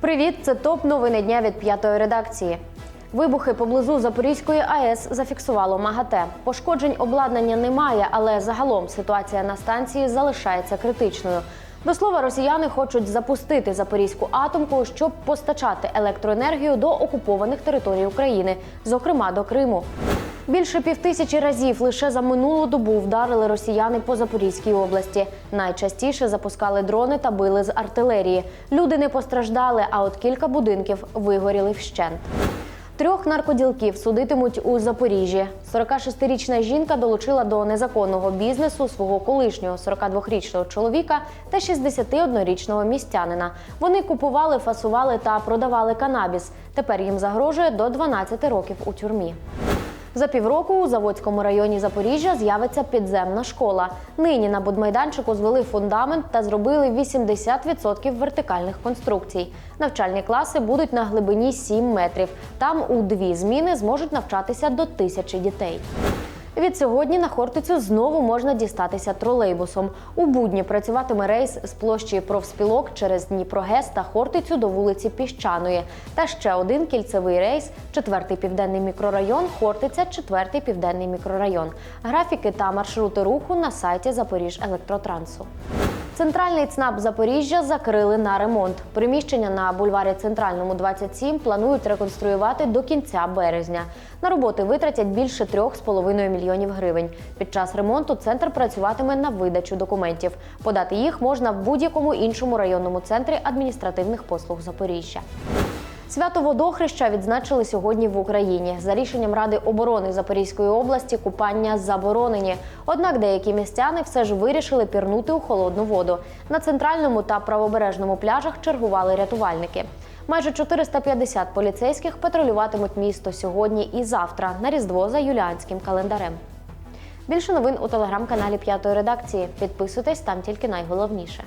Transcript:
Привіт, це топ новини дня від п'ятої редакції. Вибухи поблизу Запорізької АЕС зафіксувало МАГАТЕ. Пошкоджень обладнання немає, але загалом ситуація на станції залишається критичною. До слова, росіяни хочуть запустити запорізьку атомку, щоб постачати електроенергію до окупованих територій України, зокрема до Криму. Більше півтисячі разів лише за минулу добу вдарили росіяни по Запорізькій області. Найчастіше запускали дрони та били з артилерії. Люди не постраждали, а от кілька будинків вигоріли вщент. Трьох наркоділків судитимуть у Запоріжжі. 46-річна жінка долучила до незаконного бізнесу свого колишнього 42-річного чоловіка та 61-річного містянина. Вони купували, фасували та продавали канабіс. Тепер їм загрожує до 12 років у тюрмі. За півроку у Заводському районі Запоріжжя з'явиться підземна школа. Нині на будмайданчику звели фундамент та зробили 80% вертикальних конструкцій. Навчальні класи будуть на глибині 7 метрів. Там у дві зміни зможуть навчатися до тисячі дітей. Від сьогодні на Хортицю знову можна дістатися тролейбусом. У будні працюватиме рейс з площі профспілок через Дніпрогес та Хортицю до вулиці Піщаної. Та ще один кільцевий рейс четвертий південний мікрорайон, Хортиця, четвертий південний мікрорайон. Графіки та маршрути руху на сайті Запоріжелектротрансу. Центральний ЦНАП Запоріжжя закрили на ремонт. Приміщення на бульварі Центральному 27 планують реконструювати до кінця березня. На роботи витратять більше 3,5 мільйонів гривень. Під час ремонту центр працюватиме на видачу документів. Подати їх можна в будь-якому іншому районному центрі адміністративних послуг Запоріжжя. Свято водохреща відзначили сьогодні в Україні. За рішенням Ради оборони Запорізької області купання заборонені. Однак деякі містяни все ж вирішили пірнути у холодну воду. На центральному та правобережному пляжах чергували рятувальники. Майже 450 поліцейських патрулюватимуть місто сьогодні і завтра на різдво за юліанським календарем. Більше новин у телеграм-каналі П'ятої редакції. Підписуйтесь там тільки найголовніше.